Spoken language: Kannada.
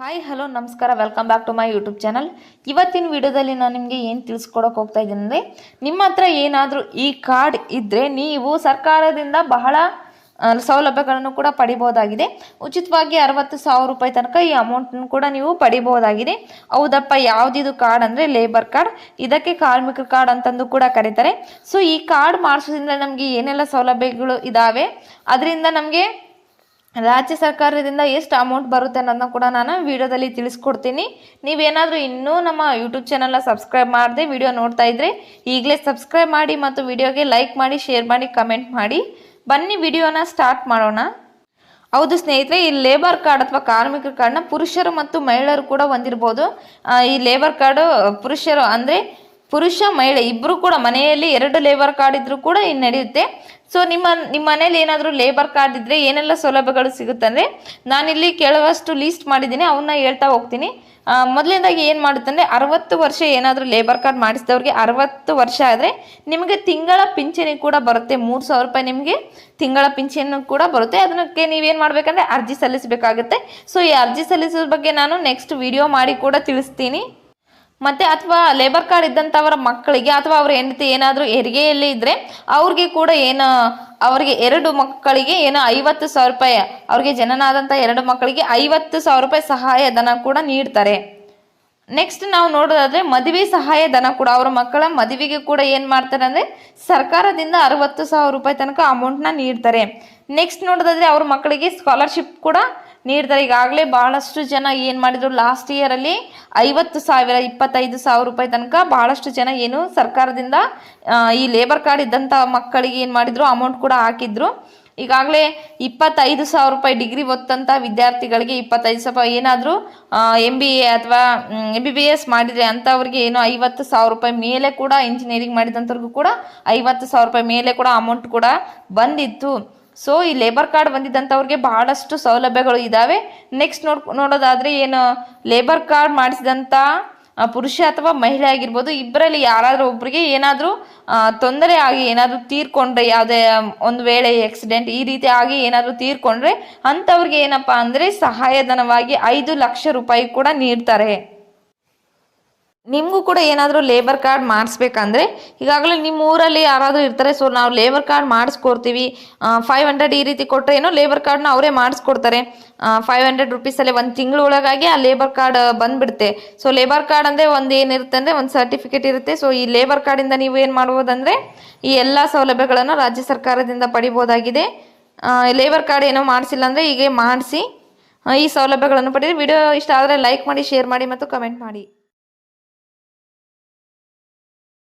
ಹಾಯ್ ಹಲೋ ನಮಸ್ಕಾರ welcome back to my YouTube channel ಇವತ್ತಿನ ವಿಡಿಯೋದಲ್ಲಿ ನಾನು ನಿಮಗೆ ಏನು ತಿಳಿಸ್ಕೊಡೋಕೆ ಹೋಗ್ತಾ ಇದ್ದೀನಿ ಅಂದರೆ, ನಿಮ್ಮ ಹತ್ರ ಏನಾದರೂ ಈ ಕಾರ್ಡ್ ಇದ್ದರೆ ನೀವು ಸರ್ಕಾರದಿಂದ ಬಹಳ ಸೌಲಭ್ಯಗಳನ್ನು ಕೂಡ ಪಡಿಬೋದಾಗಿದೆ ಉಚಿತವಾಗಿ ಅರವತ್ತು ಸಾವಿರ ರೂಪಾಯಿ ತನಕ ಈ ಅಮೌಂಟನ್ನು ಕೂಡ ನೀವು ಪಡಿಬೋದಾಗಿದೆ ಹೌದಪ್ಪ, ಯಾವುದಿದು ಕಾರ್ಡ್ ಅಂದರೆ ಲೇಬರ್ ಕಾರ್ಡ್ ಇದಕ್ಕೆ ಕಾರ್ಮಿಕ ಕಾರ್ಡ್ ಅಂತಂದು ಕೂಡ ಕರೀತಾರೆ. ಸೊ ಈ ಕಾರ್ಡ್ ಮಾಡಿಸೋದ್ರಿಂದ ನಮಗೆ ಏನೆಲ್ಲ ಸೌಲಭ್ಯಗಳು ಇದ್ದಾವೆ ಅದರಿಂದ ನಮಗೆ ರಾಜ್ಯ ಸರ್ಕಾರದಿಂದ ಎಷ್ಟು ಅಮೌಂಟ್ ಬರುತ್ತೆ ಅನ್ನೋದನ್ನ ಕೂಡ ನಾನು ವಿಡಿಯೋದಲ್ಲಿ ತಿಳಿಸ್ಕೊಡ್ತೀನಿ. ನೀವೇನಾದರೂ ಇನ್ನೂ ನಮ್ಮ ಯೂಟ್ಯೂಬ್ ಚಾನಲ್ನ ಸಬ್ಸ್ಕ್ರೈಬ್ ಮಾಡದೆ ವಿಡಿಯೋ ನೋಡ್ತಾ ಇದ್ರೆ ಈಗಲೇ ಸಬ್ಸ್ಕ್ರೈಬ್ ಮಾಡಿ ಮತ್ತು ವಿಡಿಯೋಗೆ ಲೈಕ್ ಮಾಡಿ ಶೇರ್ ಮಾಡಿ ಕಮೆಂಟ್ ಮಾಡಿ. ಬನ್ನಿ ವಿಡಿಯೋನ ಸ್ಟಾರ್ಟ್ ಮಾಡೋಣ. ಹೌದು ಸ್ನೇಹಿತರೆ, ಈ ಲೇಬರ್ ಕಾರ್ಡ್ ಅಥವಾ ಕಾರ್ಮಿಕರ ಕಾರ್ಡ್ನ ಪುರುಷರು ಮತ್ತು ಮಹಿಳೆಯರು ಕೂಡ ಹೊಂದಿರ್ಬೋದು. ಈ ಲೇಬರ್ ಕಾರ್ಡು ಪುರುಷರು ಅಂದರೆ ಪುರುಷ, ಮಹಿಳೆ ಇಬ್ಬರು ಕೂಡ ಮನೆಯಲ್ಲಿ ಎರಡು ಲೇಬರ್ ಕಾರ್ಡ್ ಇದ್ರೂ ಕೂಡ ಇನ್ನು ನಡೆಯುತ್ತೆ. ಸೊ ನಿಮ್ಮ ನಿಮ್ಮ ಮನೇಲಿ ಏನಾದರೂ ಲೇಬರ್ ಕಾರ್ಡ್ ಇದ್ದರೆ ಏನೆಲ್ಲ ಸೌಲಭ್ಯಗಳು ಸಿಗುತ್ತೆ ಅಂದರೆ ನಾನಿಲ್ಲಿ ಕೆಲವಷ್ಟು ಲೀಸ್ಟ್ ಮಾಡಿದ್ದೀನಿ, ಅವನ್ನ ಹೇಳ್ತಾ ಹೋಗ್ತೀನಿ. ಮೊದಲನೇದಾಗಿ ಏನು ಮಾಡುತ್ತಂದರೆ ಅರವತ್ತು ವರ್ಷ ಏನಾದರೂ ಲೇಬರ್ ಕಾರ್ಡ್ ಮಾಡಿಸಿದವ್ರಿಗೆ ಅರವತ್ತು ವರ್ಷ ಆದರೆ ನಿಮಗೆ ತಿಂಗಳ ಪಿಂಚಣಿ ಕೂಡ ಬರುತ್ತೆ. ಮೂರು ಸಾವಿರ ರೂಪಾಯಿ ನಿಮಗೆ ತಿಂಗಳ ಪಿಂಚಣಿ ಕೂಡ ಬರುತ್ತೆ. ಅದಕ್ಕೆ ನೀವೇನು ಮಾಡಬೇಕಂದ್ರೆ ಅರ್ಜಿ ಸಲ್ಲಿಸಬೇಕಾಗುತ್ತೆ. ಸೊ ಈ ಅರ್ಜಿ ಸಲ್ಲಿಸೋದ್ರ ಬಗ್ಗೆ ನಾನು ನೆಕ್ಸ್ಟ್ ವಿಡಿಯೋ ಮಾಡಿ ಕೂಡ ತಿಳಿಸ್ತೀನಿ. ಮತ್ತೆ ಅಥವಾ ಲೇಬರ್ ಕಾರ್ಡ್ ಇದ್ದಂಥವರ ಮಕ್ಕಳಿಗೆ ಅಥವಾ ಅವರ ಹೆಂಡತಿ ಏನಾದರೂ ಹೆರಿಗೆಯಲ್ಲಿ ಇದ್ದರೆ ಅವ್ರಿಗೆ ಕೂಡ ಏನು, ಅವರಿಗೆ ಎರಡು ಮಕ್ಕಳಿಗೆ ಏನೋ ಐವತ್ತು ಸಾವಿರ ರೂಪಾಯಿ, ಅವ್ರಿಗೆ ಜನನಾದಂಥ ಎರಡು ಮಕ್ಕಳಿಗೆ ಐವತ್ತು ಸಾವಿರ ರೂಪಾಯಿ ಸಹಾಯಧನ ಕೂಡ ನೀಡ್ತಾರೆ. ನೆಕ್ಸ್ಟ್ ನಾವು ನೋಡೋದಾದ್ರೆ ಮದುವೆ ಸಹಾಯ ಧನ ಕೂಡ, ಅವರ ಮಕ್ಕಳ ಮದುವೆಗೆ ಕೂಡ ಏನು ಮಾಡ್ತಾರೆ ಅಂದರೆ ಸರ್ಕಾರದಿಂದ ಅರವತ್ತು ಸಾವಿರ ರೂಪಾಯಿ ತನಕ ಅಮೌಂಟ್ನ ನೀಡ್ತಾರೆ. ನೆಕ್ಸ್ಟ್ ನೋಡೋದಾದ್ರೆ ಅವ್ರ ಮಕ್ಕಳಿಗೆ ಸ್ಕಾಲರ್ಶಿಪ್ ಕೂಡ ನೀಡ್ತಾರೆ ಈಗಾಗಲೇ ಬಹಳಷ್ಟು ಜನ ಏನು ಮಾಡಿದರು? ಲಾಸ್ಟ್ ಇಯರಲ್ಲಿ ಐವತ್ತು ಸಾವಿರ, ಇಪ್ಪತ್ತೈದು ಸಾವಿರ ರೂಪಾಯಿ ತನಕ ಬಹಳಷ್ಟು ಜನ ಏನು ಸರ್ಕಾರದಿಂದ ಈ ಲೇಬರ್ ಕಾರ್ಡ್ ಇದ್ದಂಥ ಮಕ್ಕಳಿಗೆ ಏನು ಮಾಡಿದ್ರು? ಅಮೌಂಟ್ ಕೂಡ ಹಾಕಿದ್ರು. ಈಗಾಗಲೇ ಇಪ್ಪತ್ತೈದು ಸಾವಿರ ರೂಪಾಯಿ ಡಿಗ್ರಿ ಓದ್ತಂಥ ವಿದ್ಯಾರ್ಥಿಗಳಿಗೆ ಇಪ್ಪತ್ತೈದು ಸಾವಿರ ಏನಾದರೂ ಎಂ ಬಿ ಎ ಅಥವಾ ಎಂ ಬಿ ಬಿ ಎಸ್ ಮಾಡಿದರೆ ಅಂಥವ್ರಿಗೆ ಏನು ಐವತ್ತು ಸಾವಿರ ರೂಪಾಯಿ ಮೇಲೆ ಕೂಡ ಇಂಜಿನಿಯರಿಂಗ್ ಮಾಡಿದಂಥವ್ರಿಗೂ ಕೂಡ ಐವತ್ತು ಸಾವಿರ ರೂಪಾಯಿ ಮೇಲೆ ಕೂಡ ಅಮೌಂಟ್ ಕೂಡ ಬಂದಿತ್ತು. ಸೊ ಈ ಲೇಬರ್ ಕಾರ್ಡ್ ಬಂದಿದ್ದಂಥವ್ರಿಗೆ ಬಹಳಷ್ಟು ಸೌಲಭ್ಯಗಳು ಇದ್ದಾವೆ ನೆಕ್ಸ್ಟ್ ನೋಡ್, ನೋಡೋದಾದರೆ ಏನು ಲೇಬರ್ ಕಾರ್ಡ್ ಮಾಡಿಸಿದಂಥ ಪುರುಷ ಅಥವಾ ಮಹಿಳೆ ಆಗಿರ್ಬೋದು, ಇಬ್ಬರಲ್ಲಿ ಯಾರಾದರೂ ಒಬ್ಬರಿಗೆ ಏನಾದರೂ ತೊಂದರೆ ಆಗಿ ಏನಾದರೂ ತೀರ್ಕೊಂಡ್ರೆ, ಯಾವುದೇ, ಒಂದು ವೇಳೆ ಆಕ್ಸಿಡೆಂಟ್ ಈ ರೀತಿ ಆಗಿ ಏನಾದರೂ ತೀರ್ಕೊಂಡ್ರೆ, ಅಂಥವ್ರಿಗೆ ಏನಪ್ಪ ಅಂದರೆ ಸಹಾಯಧನವಾಗಿ ಐದು ಲಕ್ಷ ರೂಪಾಯಿ ಕೂಡ ನೀಡ್ತಾರೆ. ನಿಮಗೂ ಕೂಡ ಏನಾದರೂ ಲೇಬರ್ ಕಾರ್ಡ್ ಮಾಡಿಸ್ಬೇಕಂದ್ರೆ ಈಗಾಗಲೇ ನಿಮ್ಮ ಊರಲ್ಲಿ ಯಾರಾದರೂ ಇರ್ತಾರೆ ಸೊ ನಾವು ಲೇಬರ್ ಕಾರ್ಡ್ ಮಾಡಿಸ್ಕೊಡ್ತೀವಿ. ಫೈವ್ ಹಂಡ್ರೆಡ್ ಈ ರೀತಿ ಕೊಟ್ಟರೆ ಏನೋ ಲೇಬರ್ ಕಾರ್ಡ್ನ ಅವರೇ ಮಾಡಿಸ್ಕೊಡ್ತಾರೆ. ಫೈವ್ ಹಂಡ್ರೆಡ್ ರುಪೀಸಲ್ಲೇ ಒಂದು ತಿಂಗಳೊಳಗಾಗಿ ಆ ಲೇಬರ್ ಕಾರ್ಡ್ ಬಂದುಬಿಡುತ್ತೆ. ಸೊ ಲೇಬರ್ ಕಾರ್ಡ್ ಅಂದರೆ ಒಂದು ಏನಿರುತ್ತೆ ಅಂದರೆ ಒಂದು ಸರ್ಟಿಫಿಕೇಟ್ ಇರುತ್ತೆ. ಸೊ ಈ ಲೇಬರ್ ಕಾರ್ಡಿಂದ ನೀವು ಏನು ಮಾಡ್ಬೋದಂದರೆ ಈ ಎಲ್ಲ ಸೌಲಭ್ಯಗಳನ್ನು ರಾಜ್ಯ ಸರ್ಕಾರದಿಂದ ಪಡಿಬೋದಾಗಿದೆ. ಲೇಬರ್ ಕಾರ್ಡ್ ಏನೋ ಮಾಡಿಸಿಲ್ಲ ಅಂದರೆ ಹೀಗೆ ಮಾಡಿಸಿ ಈ ಸೌಲಭ್ಯಗಳನ್ನು ಪಡೆದು ವಿಡಿಯೋ ಇಷ್ಟ ಆದರೆ ಲೈಕ್ ಮಾಡಿ ಶೇರ್ ಮಾಡಿ ಮತ್ತು ಕಮೆಂಟ್ ಮಾಡಿ.